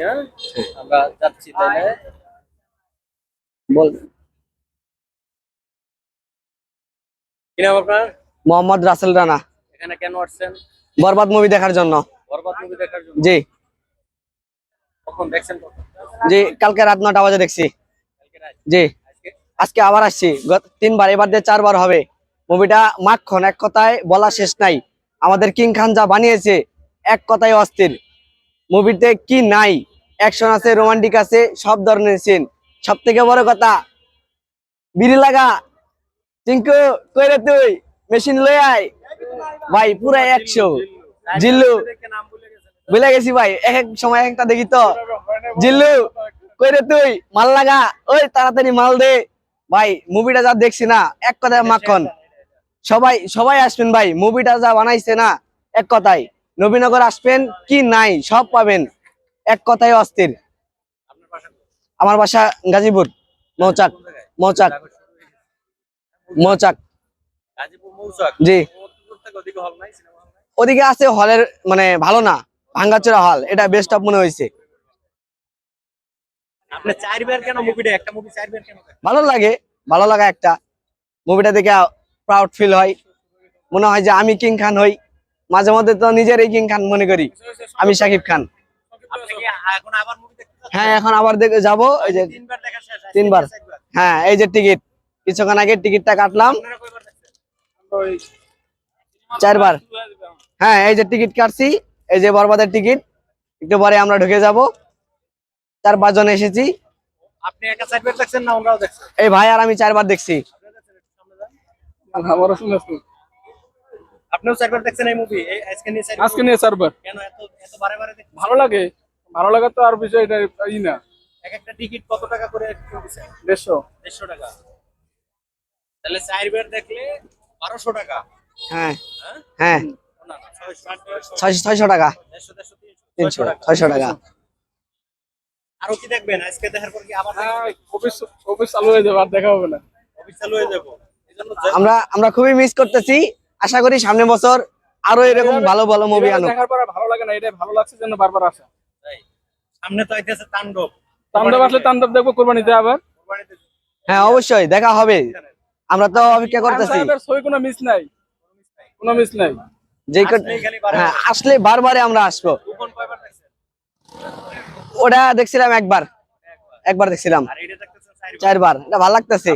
হ্যাঁ আমরা যাচ্ছি তাইলে বল। কি নাম আপনার? মোহাম্মদ রাসেল রানা। এখানে কেন আসছেন? বরবাদ মুভি দেখার জন্য। বরবাদ মুভি দেখার জন্য? জি। কখন দেখছেন জি কালকে রাত নটা বাজে দেখছি। কালকে রাত? জি। আজকে? আবার আসছি। গত তিনবার এবার দিয়ে চারবার হবে। মুভিটা মাখন এক কথায় বলা শেষ নাই। আমাদের কিং খান যা বানিয়েছে এক কথায় অস্থির। মুভিতে কি নাই? অ্যাকশন আছে রোমান্টিক আছে, সব ধরনের সিন সব থেকে বড় কথা, বিড়ি লাগা। চিঙ্কু কইরে তুই? মেশিন লই আয়। ভাই, পুরা একশো জিল্লু বুঝলে গেছি ভাই, এক এক সময় একটা দেখি তো। জিল্লু কইরে তুই? মাল লাগা। ওই, তাড়াতাড়ি মাল দে। ভাই মুভিটা যা দেখছি না, এক কথায় মাখন। সবাই সবাই আসবেন ভাই মুভিটা যা বানাইছে না, এক কথায়। নবীনগর আসবেন কি নাই, সব পাবেন। এক কথায় অস্থির। আমার বাসা গাজীপুর মৌচাক মৌচাক মৌচাক। জি। ওদিকে আছে হলের মানে ভালো না ভাঙ্গাচোরা হল এটা বেস্ট অফ মনে হয়েছে? ভালো লাগে ভালো লাগা একটা। মুভিটা দেখে প্রাউড ফিল হয়। মনে হয় যে আমি কিং খান হই। মাঝে মধ্যে তো নিজেরই কিং খান মনে করি। আমি শাকিব খান। হ্যাঁ এখন আবার দেখে যাব। এই যে তিনবার দেখা শেষ আজকে তিনবার। চারবার। হ্যাঁ এই যে টিকিট। কিছুক্ষণ আগে টিকিটটা কাটলাম। চারবার। হ্যাঁ এই যে টিকিট কাটছি এই যে বরবাদের টিকিট। একটু পরে আমরা ঢুকে যাব। চার পাঁচজন এসেছি। আপনি একা দেখছেন না এই ভাই আর আমি চারবার দেখছি। আপনিও চারবার দেখছেন এই মুভি আজকে নিয়ে চারবার। আজকে নিয়ে চারবার। কেন এত এত বারে বারে ভালো লাগে। ভালো লাগা তো আর বিষয় এটা ই না। এক একটা টিকিট কত টাকা করে দেড়শো। দেড়শো টাকা। তাহলে চারবার দেখলে বারোশো টাকা। হ্যাঁ। হ্যাঁ? হ্যাঁ। ছয়শো টাকা। তিনশো। ছয়শো টাকা। আরও কি দেখবেন? আজকে দেখার পর কি আবার হ্যাঁ অফিস অফিস চালু হয়ে যাবে আর দেখা হবে না। অফিস চালু হয়ে যাব। আমরা আমরা খুবই মিস করতেছি। আশা করি সামনে বছর আরও এরকম ভালো ভালো মুভি আনুক। দেখার পর ভালো লাগে না এটা ভালো লাগছে জন্য বারবার আসা। সামনে তো আইতেছে তাণ্ডব। তাণ্ডব আসলে তাণ্ডব দেখব কোরবানিতে আবার। হ্যাঁ অবশ্যই দেখা হবে। আমরা তো অপেক্ষা করতেছি। কোনো মিস নাই। কোনো মিস নাই। যে হ্যাঁ আসলে বারবারে আমরা আসব। ওটা দেখছিলাম একবার। একবার দেখছিলাম। চারবার। এটা ভালো লাগতেছে।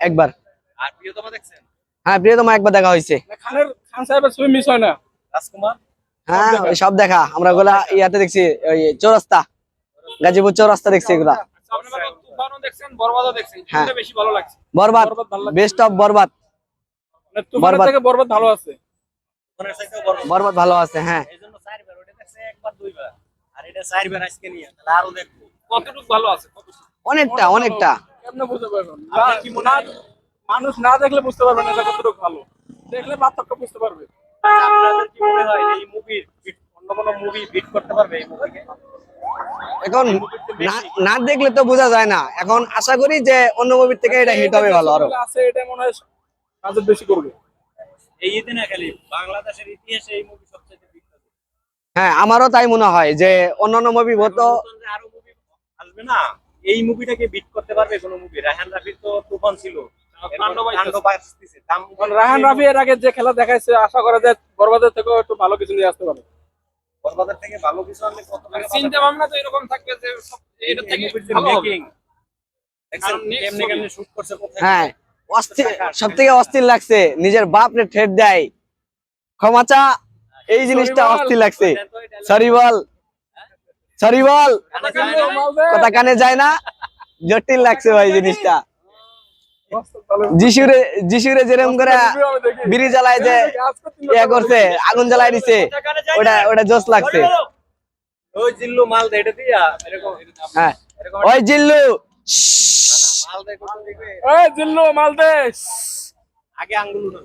একবার। হ্যাঁ প্রিয়তমা একবার দেখা হয়েছে। খান সাহেবের ছবি মিস হয় না। রাজকুমার? হ্যাঁ ওই সব দেখা। আমরা ওগুলা ইয়াতে দেখছি ওই চৌরাস্তা গাজীপুর চৌরাস্তা দেখছি এগুলা। দেখছেন হ্যাঁ। কোনটা বেশি ভালো লাগছে? বরবাদ বরবাদ ভালো লাগছে? বেস্ট অফ বরবাদ। মানে বরবাদ। ভালো আছে। কুপনের চাইতেও বড় বরবাদ ভালো আছে হ্যাঁ। এই জন্য চারবার ওটা দেখছে একবার দুইবার। আর এটা চারবার আজকে নিয়ে তাহলে আরও দেখব। কতটুকু ভালো আছে কতটুকু? অনেকটা অনেকটা। মানুষ না দেখলে বুঝতে পারবে না এটা কতটুকু ভালো। দেখলে পার্থক্য বুঝতে পারবে। আপনাদের কি মনে হয় এই মুভির অন্য কোনো মুভি বিট করতে পারবে এই মুভিকে এখন না- না দেখলে তো বোঝা যায় না। এখন আশা করি যে অন্য মুভির থেকে এটা হিট হবে ভালো আরও। আছে এটা মনে হয় কাজের বেশি করবে। এই ঈদে না খালি বাংলাদেশের ইতিহাসে এই মুভি সবচেয়ে হ্যাঁ আমারও তাই মনে হয় যে অন্যান্য মুভি হতো আরও মুভি আসবে না। এই মুভিটাকে বিট করতে পারবে কোন মুভি রায়হান রাফির তো তুফান ছিল। রায়হান রাফি এর আগে যে খেলা দেখাইছে আশা করা যায় বরবাদের থেকেও একটু ভালো কিছু নিয়ে আসতে পারে। বরবাদের থেকে ভালো কিছু আনলে কত চিন্তা ভাবনা তো এরকম থাকবে যে সব- এটা থেকে কেমনে করছে, কোথায়? হ্যাঁ অস্থির সব থেকে অস্থির লাগছে নিজের বাপ রে ঠেট দেয়। ক্ষমাচা এই জিনিসটা অস্থির লাগছে। সরি বল। সরি বল। কানে যায় না? কথা কানে যায় না। জটিল লাগছে ভাই জিনিসটা। যিশুরে যিশুরে যেরকম করে বিড়ি জ্বালায় যে ইয়া করছে আগুন জ্বালায় দিছে ওটা? ওটা জোস লাগছে। ওই জিল্লু মাল দে এটা দিয়া এরকম। হ্যাঁ। এরকম ওই জিল্লু! মাল দে জিল্লু আগে আঙ্গুল উঠান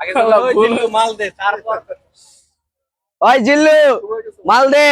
আগে ওই জিল্লু মাল দে তারপর ওই জিল্লু! মাল দে।